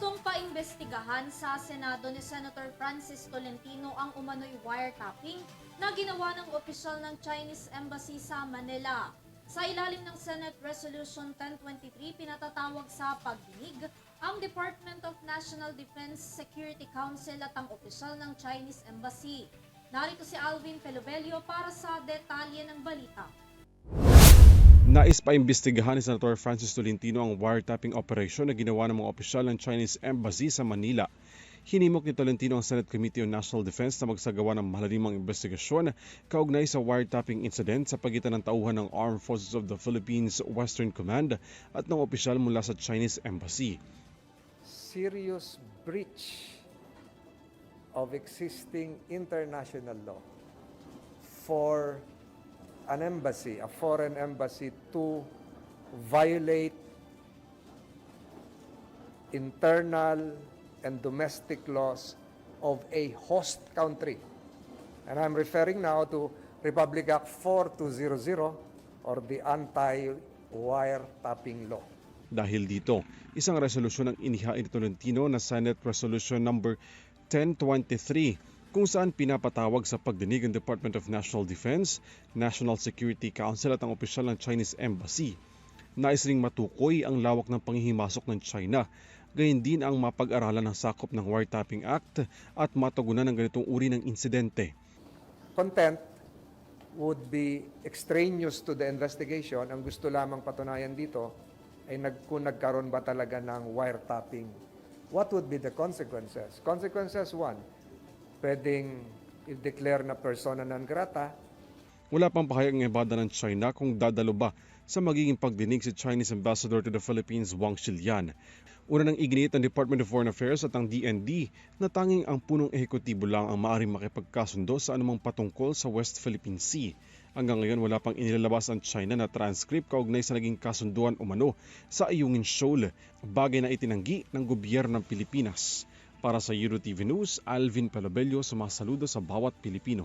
Gustong paimbestigahan sa Senado ni Senator Francis Tolentino ang umano'y wiretapping na ginawa ng opisyal ng Chinese Embassy sa Manila. Sa ilalim ng Senate Resolution 1023, pinatatawag sa pagdinig ang Department of National Defense Security Council at ang opisyal ng Chinese Embassy. Narito si Alvin Pelobelio para sa detalye ng balita. Nais pa imbestigahan ni Senator Francis Tolentino ang wiretapping operation na ginawa ng mga opisyal ng Chinese Embassy sa Manila. Hinimok ni Tolentino ang Senate Committee on National Defense na magsagawa ng malalimang investigasyon kaugnay sa wiretapping incident sa pagitan ng tauhan ng Armed Forces of the Philippines Western Command at ng opisyal mula sa Chinese Embassy. serious breach of existing international law for an embassy, a foreign embassy, to violate internal and domestic laws of a host country. And I'm referring now to Republic Act 4200 or the Anti-Wiretapping Law. Dahil dito, isang resolusyon ang inihain ni Tolentino na Senate Resolution number 1023 kung saan pinapatawag sa pagdinig ang Department of National Defense, National Security Council at ang opisyal ng Chinese Embassy. Nais ring matukoy ang lawak ng panghihimasok ng China, gayon din ang mapag-aralan ng sakop ng Wiretapping Act at matugunan ng ganitong uri ng insidente. content would be extraneous to the investigation. Ang gusto lamang patunayan dito ay nag, kung nagkaroon ba talaga ng wiretapping. What would be the consequences? Consequences one, pwedeng i-declare na persona non grata, Wala pang pahayag ng embada ng China kung dadalo ba sa magiging pagdinig si Chinese Ambassador to the Philippines Wang Xilian. Una nang iginiit ng Department of Foreign Affairs at ang DND na tanging ang punong ehekutibo lang ang maaaring makipagkasundo sa anumang patungkol sa West Philippine Sea. Hanggang ngayon wala pang inilalabas ang China na transcript kaugnay sa naging kasunduan umano sa Ayungin Shoal, bagay na itinanggi ng gobyerno ng Pilipinas. Para sa Euro TV News, Alvin Pelobelio sumasaludo sa bawat Pilipino.